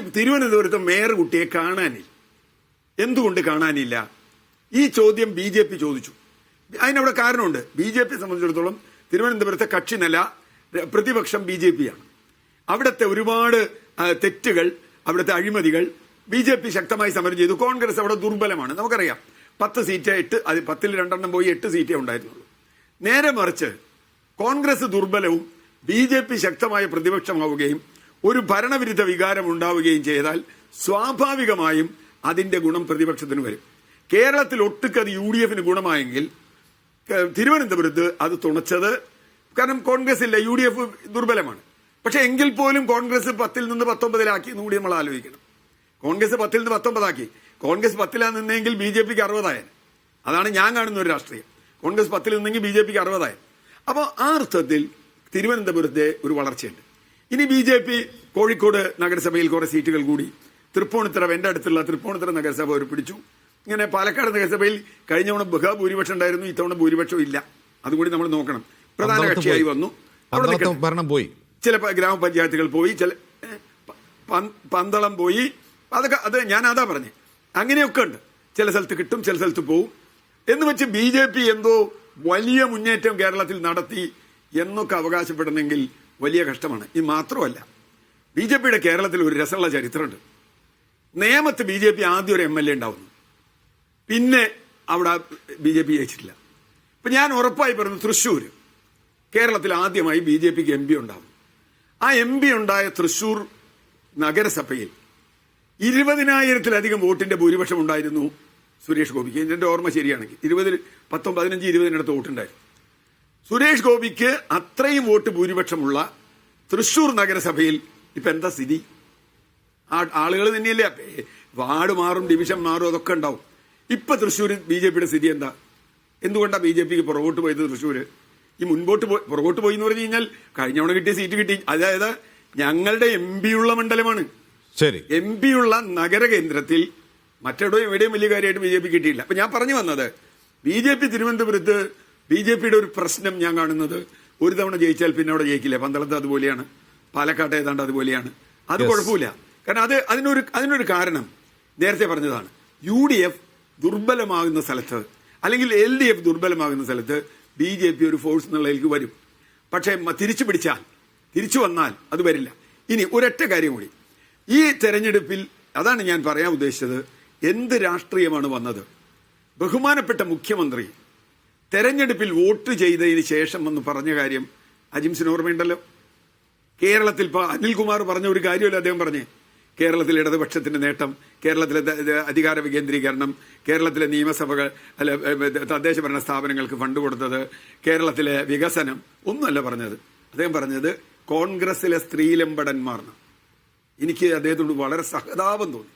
തിരുവനന്തപുരത്ത് മേയർ കുട്ടിയെ കാണാനില്ല. എന്തുകൊണ്ട് കാണാനില്ല? ഈ ചോദ്യം ബി ജെ പി ചോദിച്ചു. അതിനവിടെ കാരണമുണ്ട്. ബി ജെ പി സംബന്ധിച്ചിടത്തോളം തിരുവനന്തപുരത്തെ കക്ഷി നില പ്രതിപക്ഷം ബി ജെ പിയാണ്. അവിടുത്തെ ഒരുപാട് തെറ്റുകൾ അവിടുത്തെ അഴിമതികൾ ബി ജെ പി ശക്തമായി സമരം ചെയ്തു. കോൺഗ്രസ് അവിടെ ദുർബലമാണ്. നമുക്കറിയാം. പത്ത് സീറ്റ് എട്ട് അത് പത്തിൽ രണ്ടെണ്ണം പോയി എട്ട് സീറ്റേ ഉണ്ടായിരുന്നുള്ളൂ നേരെ മറിച്ച് കോൺഗ്രസ് ദുർബലവും ബി ശക്തമായ പ്രതിപക്ഷമാവുകയും ഒരു ഭരണവിരുദ്ധ വികാരം ഉണ്ടാവുകയും ചെയ്താൽ സ്വാഭാവികമായും അതിന്റെ ഗുണം പ്രതിപക്ഷത്തിന് വരും. കേരളത്തിൽ ഒട്ടുക്കത് യു ഡി എഫിന് ഗുണമായെങ്കിൽ തിരുവനന്തപുരത്ത് അത് തുണച്ചത് കാരണം കോൺഗ്രസ് ഇല്ല യു ഡി എഫ് ദുർബലമാണ്. പക്ഷെ എങ്കിൽ പോലും കോൺഗ്രസ് പത്തിൽ നിന്ന് പത്തൊമ്പതിലാക്കി എന്ന് കൂടി നമ്മൾ ആലോചിക്കണം. കോൺഗ്രസ് പത്തിൽ നിന്ന് പത്തൊമ്പതാക്കി. കോൺഗ്രസ് പത്തിലാ നിന്നെങ്കിൽ ബി ജെ പിക്ക് അറുപതായൻ അതാണ് ഞാൻ കാണുന്ന ഒരു രാഷ്ട്രീയം. കോൺഗ്രസ് പത്തിൽ നിന്നെങ്കിൽ ബി ജെ പിക്ക് അറുപതായൻ അപ്പോൾ ആ അർത്ഥത്തിൽ തിരുവനന്തപുരത്തെ ഒരു വളർച്ചയുണ്ട്. ഇനി ബി ജെ പി കോഴിക്കോട് നഗരസഭയിൽ കുറെ സീറ്റുകൾ കൂടി. തൃപ്പൂണിത്തുറ എന്റെ അടുത്തുള്ള തൃപ്പൂണിത്തുറ നഗരസഭ ഒരു പിടിച്ചു. ഇങ്ങനെ പാലക്കാട് നഗരസഭയിൽ കഴിഞ്ഞ തവണ ബഹുഭൂരിപക്ഷം ഉണ്ടായിരുന്നു ഇത്തവണ ഭൂരിപക്ഷം ഇല്ല. അതുകൂടി നമ്മൾ നോക്കണം. പ്രധാന കക്ഷിയായി വന്നു. ഭരണം പോയി. ചില ഗ്രാമപഞ്ചായത്തുകൾ പോയി ചില പന്തളം പോയി. അതൊക്കെ അത് ഞാൻ അതാ പറഞ്ഞേ. അങ്ങനെയൊക്കെ ഉണ്ട്. ചില സ്ഥലത്ത് കിട്ടും ചില സ്ഥലത്ത് പോവും. എന്ന് വെച്ച് ബി ജെ പി എന്തോ വലിയ മുന്നേറ്റം കേരളത്തിൽ നടത്തി എന്നൊക്കെ അവകാശപ്പെടണമെങ്കിൽ വലിയ കഷ്ടമാണ്. ഇത് മാത്രമല്ല ബി ജെ പിയുടെ കേരളത്തിൽ ഒരു രസമുള്ള ചരിത്രമുണ്ട്. നേമത്ത് ബി ജെ പി ആദ്യം ഒരു എം എൽ എ ഉണ്ടാവുന്നു. പിന്നെ അവിടെ ബി ജെ പി ജയിച്ചിട്ടില്ല. ഇപ്പം ഞാൻ ഉറപ്പായി പറഞ്ഞു തൃശ്ശൂർ കേരളത്തിൽ ആദ്യമായി ബി ജെ പിക്ക് എം പി ഉണ്ടാവും ആ എം പി ഉണ്ടായ തൃശ്ശൂർ നഗരസഭയിൽ ഇരുപതിനായിരത്തിലധികം വോട്ടിന്റെ ഭൂരിപക്ഷം ഉണ്ടായിരുന്നു സുരേഷ് ഗോപിക്ക്. എന്റെ ഓർമ്മ ശരിയാണെങ്കിൽ ഇരുപതിൽ പത്തൊമ്പതിനഞ്ച് പതിനഞ്ച് ഇരുപതിനടുത്ത് വോട്ടുണ്ടായിരുന്നു. സുരേഷ് ഗോപിക്ക് അത്രയും വോട്ട് ഭൂരിപക്ഷമുള്ള തൃശൂർ നഗരസഭയിൽ ഇപ്പൊ എന്താ സ്ഥിതി? ആ ആളുകൾ തന്നെയല്ലേ? വാർഡ് മാറും ഡിവിഷൻ മാറും അതൊക്കെ ഉണ്ടാവും. ഇപ്പൊ തൃശ്ശൂർ ബി ജെ പിയുടെ സ്ഥിതി എന്താ? എന്തുകൊണ്ടാണ് ബി ജെ പിക്ക് പുറകോട്ട് പോയത് തൃശ്ശൂർ ഈ മുൻപോട്ട് പോയി പുറകോട്ട് പോയി എന്ന് പറഞ്ഞു കഴിഞ്ഞാൽ കഴിഞ്ഞ തവണ കിട്ടിയ സീറ്റ് കിട്ടി. അതായത് ഞങ്ങളുടെ എം ഉള്ള മണ്ഡലമാണ്. ശരി. എം ഉള്ള നഗരകേന്ദ്രത്തിൽ മറ്റെവിടെയും എവിടെയും വലിയ കാര്യമായിട്ട് ബി ജെ പി കിട്ടിയില്ല. അപ്പൊ ഞാൻ പറഞ്ഞു വന്നത് ബി ജെ പി തിരുവനന്തപുരത്ത് ബി ജെ പിയുടെ ഒരു പ്രശ്നം ഞാൻ കാണുന്നത് ഒരു തവണ ജയിച്ചാൽ പിന്നെ അവിടെ ജയിക്കില്ല. പന്തളത്ത് അതുപോലെയാണ്. പാലക്കാട്ട് ഏതാണ്ട് അതുപോലെയാണ്. അത് കുഴപ്പമില്ല. കാരണം അത് അതിനൊരു അതിനൊരു കാരണം നേരത്തെ പറഞ്ഞതാണ്. യു ഡി എഫ് ദുർബലമാകുന്ന സ്ഥലത്ത് അല്ലെങ്കിൽ എൽ ഡി എഫ് ദുർബലമാകുന്ന സ്ഥലത്ത് ബി ജെ പി ഒരു ഫോഴ്സ് എന്നുള്ളതിലേക്ക് വരും. പക്ഷേ തിരിച്ചു പിടിച്ചാൽ തിരിച്ചു വന്നാൽ അത് വരില്ല. ഇനി ഒരൊറ്റ കാര്യം കൂടി. ഈ തെരഞ്ഞെടുപ്പിൽ അതാണ് ഞാൻ പറയാൻ ഉദ്ദേശിച്ചത് എന്ത് രാഷ്ട്രീയമാണ് വന്നത്? ബഹുമാനപ്പെട്ട മുഖ്യമന്ത്രി തെരഞ്ഞെടുപ്പിൽ വോട്ട് ചെയ്തതിന് ശേഷം എന്ന് പറഞ്ഞ കാര്യം അജിംസിന് ഓർമ്മയുണ്ടല്ലോ. കേരളത്തിൽ അനിൽകുമാർ പറഞ്ഞ ഒരു കാര്യമല്ല അദ്ദേഹം പറഞ്ഞേ? കേരളത്തിലെ ഇടതുപക്ഷത്തിന്റെ നേട്ടം കേരളത്തിലെ അധികാര വികേന്ദ്രീകരണം കേരളത്തിലെ നിയമസഭകൾ അല്ല തദ്ദേശ ഭരണ സ്ഥാപനങ്ങൾക്ക് ഫണ്ട് കൊടുത്തത് കേരളത്തിലെ വികസനം ഒന്നുമല്ല പറഞ്ഞത്. അദ്ദേഹം പറഞ്ഞത് കോൺഗ്രസിലെ സ്ത്രീലമ്പടന്മാർ എനിക്ക് അദ്ദേഹത്തോട് വളരെ സഹതാപം തോന്നി.